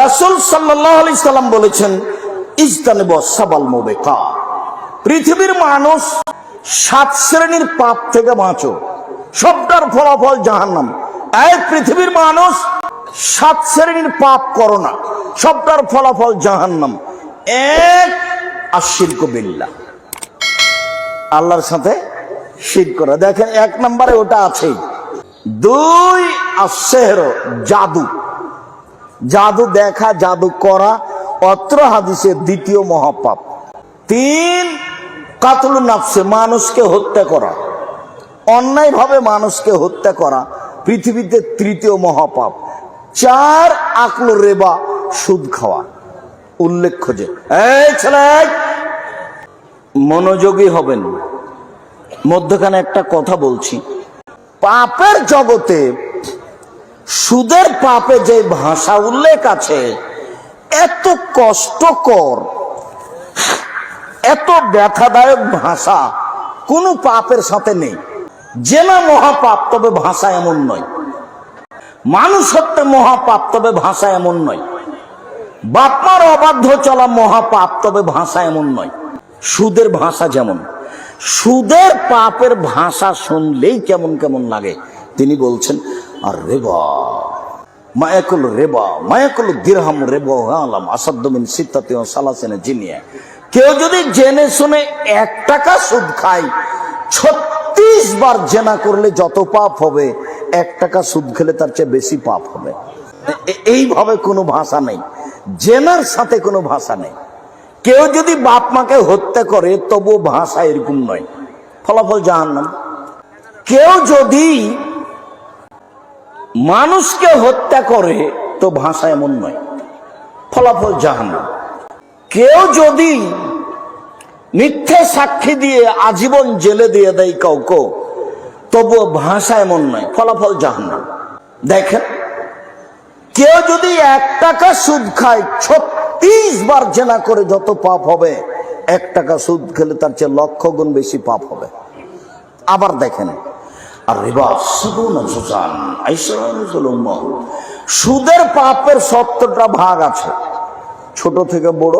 রাসুল সাল্লাহ সাল্লাম বলেছেন ইস্তানে সাবাল মোবেকা। পৃথিবীর মানুষ সাত শ্রেণির পাপ থেকে বাঁচো সবটার ফলাফল জাহান্নাম। এক পৃথিবীর মানুষ সাত শ্রেণির পাপ করো না, সবটার ফলাফল জাহান্নাম। এক আশির কবিল্লা আল্লাহর সাথে শির করা। দেখেন এক নম্বরে ওটা আছেই। দুই আশেহর জাদু। জাদু দেখা, জাদু করা, অত্র হাদিসের দ্বিতীয় মহাপাপ। তিন, কাতল নাফসে, মানুষকে হত্যা করা। অন্যায়ভাবে মানুষকে হত্যা করা, পৃথিবীতে তৃতীয় মহাপাপ। চার, আকল রেবা, সুদ খাওয়া। উল্লেখ্য যে, এই ছেলে, মনোযোগী হবেন মধ্যখানে একটা কথা বলছি। পাপের জগতে সুদের পাপে যে ভাষা উল্লেখ আছে, এত কষ্টকর, এত ব্যথাদায়ক ভাষা কোনো পাপের সাথে নেই। জেনা মহাপাপ, তবে ভাষা এমন নয়। মানুষ হত্যা মহাপাপ, তবে ভাষা এমন নয়। বাপমার অবাধ্য চলা মহাপাপ, তবে ভাষা এমন নয়। সুদের ভাষা যেমন, সুদের পাপের ভাষা শুনলেই কেমন কেমন লাগে। তিনি বলছেন আর রেবা। মায়াকুল রেবা, মায়াকুল দিরহাম রেবা আলাম আসাদ্দমিন সিত্তাতে সালাসেনে জিনিয়া। কেউ যদি জেনে শুনে এক টাকা সুদ খায়, ছত্রিশ বার জেনা করলে যত পাপ হবে, এক টাকা সুদ খেলে তার চেয়ে বেশি পাপ হবে। এইভাবে কোনো ভাষা নেই। জেনার সাথে কোনো ভাষা নেই। কেউ যদি বাপ মাকে হত্যা করে তবু ভাষা এরকম নয়। ফলাফল জাহান্নাম। কেউ যদি মানুষকে হত্যা করে, তো ভাষা এমন নয়। ফলাফল জাহান্নাম। কেউ যদি মিথ্যে সাক্ষী দিয়ে আজীবন জেলে দিয়ে দেয় কাউকে, তবুও ভাষা এমন নয়, ফলাফল জাহান্নাম। দেখেন, কেউ যদি এক টাকা সুদ খায়, ছত্রিশ বার জেনা করে যত পাপ হবে, এক টাকা সুদ খেলে তার চেয়ে লক্ষ গুণ বেশি পাপ হবে। আবার দেখেন সুদের পাপের সত্তরটা ভাগ আছে। ছোট থেকে বড়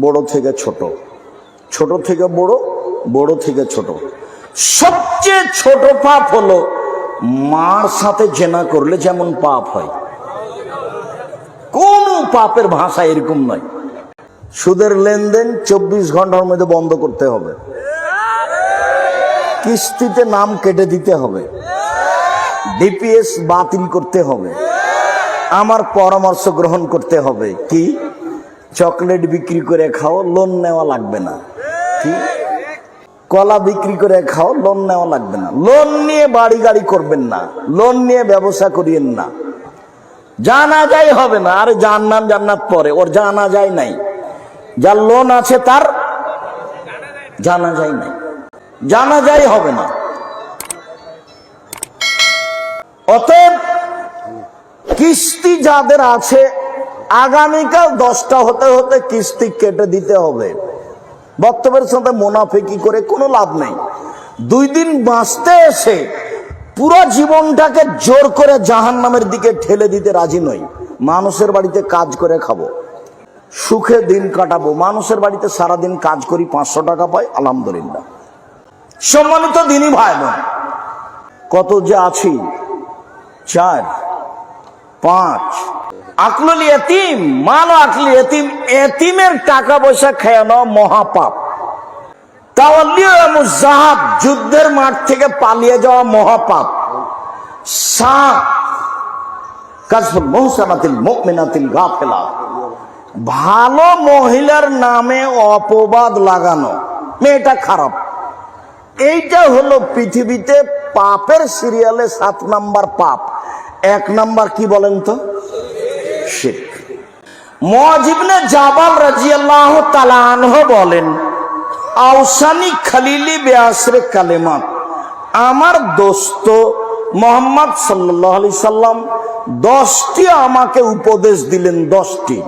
বড় থেকে ছোট। ছোট থেকে বড় বড় থেকে ছোট। সবচেয়ে ছোট পাপ হলো মার সাথে জেনা করলে যেমন পাপ হয়। কোন পাপের ভাষা এরকম নয়। সুদের লেনদেন চব্বিশ ঘণ্টার মধ্যে বন্ধ করতে হবে। কিস্তিতে নাম কেটে দিতে হবে। ডিপিএস বাতিল করতে হবে। আমার পরামর্শ গ্রহণ করতে হবে। কি? চকলেট বিক্রি করে খাও, লোন নেওয়া লাগবে না। কি? কলা বিক্রি করে খাও, লোন নেওয়া লাগবে না। লোন নিয়ে বাড়ি গাড়ি করবেন না। লোন নিয়ে ব্যবসা করিয়েন না। জানা যায় হবে না। আরে জান্নাত জান্নাত পরে। ওর জানা যায় নাই। যার লোন আছে তার জানা যায় নাই। জানা যায় হবে না। অতএব কিস্তি যাদের আছে, আগামীকাল দশটা হতে হতে কিস্তি কেটে দিতে হবে। বক্তব্যের সাথে মোনাফেকি করে কোনো লাভ নেই। দুই দিন বাঁচতে এসে পুরো জীবনটাকে জোর করে জাহান নামের দিকে ঠেলে দিতে রাজি নই। মানুষের বাড়িতে কাজ করে খাব। সুখে দিন কাটাবো। মানুষের বাড়িতে সারাদিন কাজ করি, পাঁচশো টাকা পাই, আলহামদুলিল্লাহ। সম্মানিত দিনই ভাই বোন কত যে আছি? চার, পাঁচ। আকলুল এতিম মানো আকলি এতিম এতিমের টাকা পয়সা খেয়ানো মহাপাপ। তাওয়াল্লিয়ামুজাহাব যুদ্ধের মাঠ থেকে পালিয়ে যাওয়া মহাপাপ। সাত, কাজফুল মহসানাতিল মুমিনাতিল গাফেলা। ভালো মহিলার নামে অপবাদ লাগানো, মেয়েটা খারাপ। এইটা হলো পৃথিবীতে পাপের সিরিয়ালে সাত নাম্বার পাপ। এক নাম্বার কি বলেন তো? শিরক মজিবনে জাবাল রাজিয়াল্লাহ তালানহ বলেন, আউসানি খালিলি বেআসরে কালেমাত। আমার দোস্ত মোহাম্মদ সাল্লাহ আলি সাল্লাম দশটি আমাকে উপদেশ দিলেন, দশটি।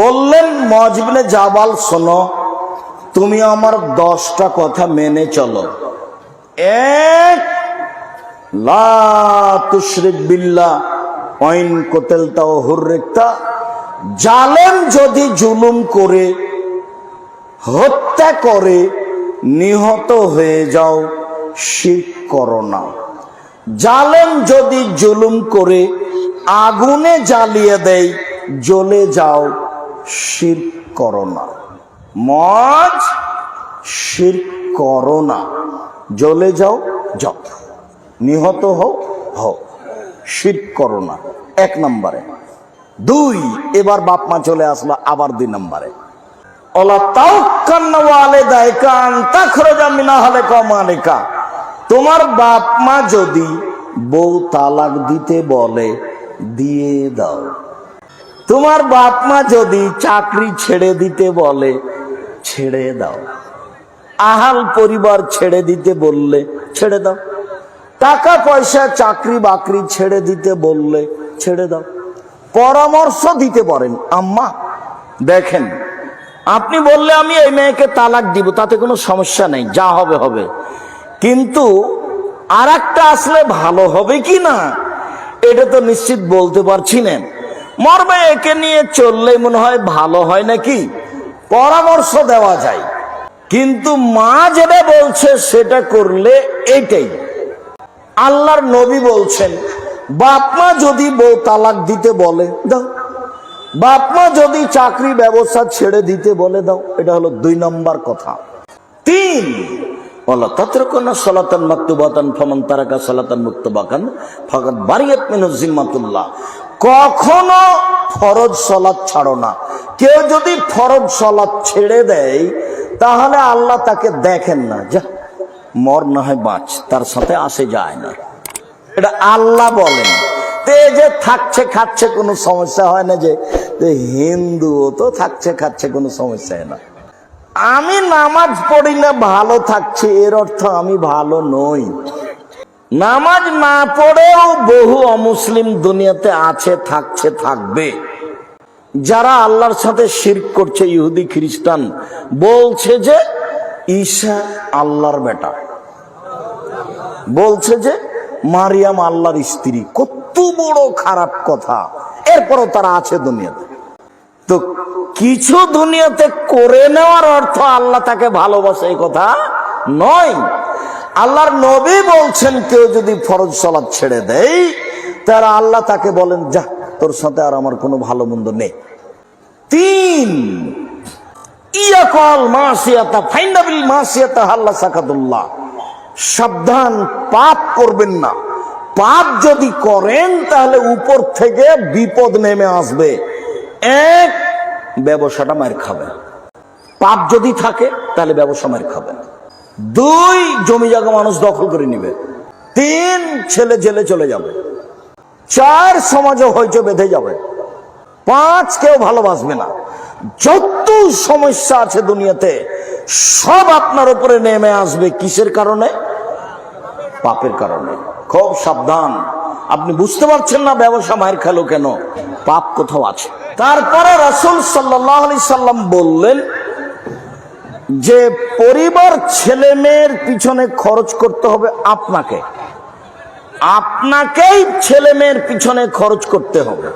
বললেন মজিবনে জাবাল শোনো তুমি আমার দশটা কথা মেনে চলো। এক, লা তুশরিক বিল্লাহ ওয়াইন কোতেলতা ও হুররিকতা, জালেম যদি জুলুম করে, হত্যা করে, নিহত হয়ে যাও শির করো না। জালেম যদি জুলুম করে, আগুনে জ্বালিয়ে দেয়, জ্বলে যাও শির করো না। মজ শির করো না। জ্বলে যাও যাও। নিহত হও হও। শির করো না। এক নম্বরে। দুই, এবার বাপ মা চলে আসলো আবার দুই নম্বরে। ওলা তাও কান্নাওয়ালে দায়কান তা খরজা মিনা হলে কমালিকা তোমার বাপ মা যদি বউ তালাক দিতে বলে, দিয়ে দাও। তোমার বাপ মা যদি চাকরি ছেড়ে দিতে বলে ছেড়ে দাও। আহাল পরিবার ছেড়ে দিতে বললে, ছেড়ে দাও। টাকা পয়সা, চাকরি বাকরি ছেড়ে দিতে বললে, ছেড়ে দাও। পরামর্শ দিতে পারেন, আম্মা, দেখেন, আপনি বললে আমি এই মেয়েকে তালাক দিব, তাতে কোনো সমস্যা নেই, যা হবে হবে। কিন্তু আর আসলে ভালো হবে কি না, এটা তো নিশ্চিত বলতে পারছি না। মর্মে একে নিয়ে চললে মনে হয় ভালো হয় নাকি? পরামর্শ দেওয়া যায়। কিন্তু মা যেটা বলছে সেটা করলে এটাই। আল্লাহর নবী বলছেন বাপমা যদি বউ তালাক দিতে বলে, দাও। বাপমা যদি চাকরি ব্যবস্থা ছেড়ে দিতে বলে, দাও। এটা হলো দুই নম্বর কথা। তিন সলাতান মাকতুবাতান ফমান তারাকা সলাতান মুক্তবাকান ফকাত বারিয়াত মিনু জিম্মাতুল্লাহ। কখনো ফরজ সলাৎ ছাড়ো না। কেউ যদি ফরজ সলাৎ ছেড়ে দেয়, তাহলে আল্লাহ তাকে দেখেন না। যা, মর না হয় বাঁচ, তার সাথে আসে যায় না। এটা আল্লাহ বলেন। তে যে থাকছে খাচ্ছে কোনো সমস্যা হয় না যে হিন্দুও তো থাকছে খাচ্ছে কোনো সমস্যা হয় না। আমি নামাজ পড়ি না, ভালো থাকছি, এর অর্থ আমি ভালো নই। নামাজ না পড়েও বহু অমুসলিম দুনিয়াতে আছে, থাকছে, থাকবে। যারা আল্লাহর সাথে শির করছে, ইহুদি, খ্রিস্টান, বলছে যে ঈশা আল্লাহর বেটা। বলছে যে মারিয়াম আল্লাহর স্ত্রী। কত বড় খারাপ কথা। এরপরও তারা আছে দুনিয়াতে। তো কিছু দুনিয়াতে করে নেওয়ার অর্থ আল্লাহ তাকে ভালোবাসে এই কথা নয়। আল্লাহর নবী বলছেন, কেউ যদি ফরজ সলাদ ছেড়ে দেয়, তারা আল্লাহ তাকে বলেন, যা, তোর সাথে আর আমার কোনো ভালো মন্দ নেই। তিন, ইয়াকল মাসিয়াতা ফাইন্ডাবিল মাসিয়াতা আল্লাহ সাকাতুল্লাহ। সাবধান, পাপ করবেন না। পাপ যদি করেন, তাহলে উপর থেকে বিপদ নেমে আসবে। এক, ব্যবসাটা মার খাবে। পাপ যদি থাকে, তাহলে ব্যবসা মার খাবে। দুই জমি জায়গা মানুষ দখল করে নিবে। তিন ছেলে জেলে চলে যাবে। চার সমাজে হয়তো বেঁধে যাবে। পাঁচ কেউ ভালোবাসবে না। যত সমস্যা আছে দুনিয়াতে, সব আপনার উপরে নেমে আসবে কিসের কারণে? পাপের কারণে। খুব সাবধান। আপনি বুঝতে পারছেন না ব্যবসা মায়ের খেলো কেন? পাপ কোথাও আছে। তারপরে রাসুল সাল্লাহ সাল্লাম বললেন যে পরিবার ছেলে মেয়ের পিছনে খরচ করতে হবে আপনাকে। আপনাকেই ছেলে মেয়ের পিছনে খরচ করতে হবে।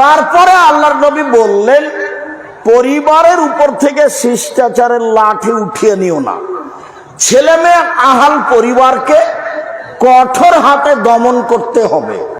তারপরে আল্লাহর নবী বললেন, পরিবারের উপর থেকে শিষ্টাচারের লাঠি উঠিয়ে নিও না। ছেলে মেয়ে আহাল পরিবারকে কঠোর হাতে দমন করতে হবে।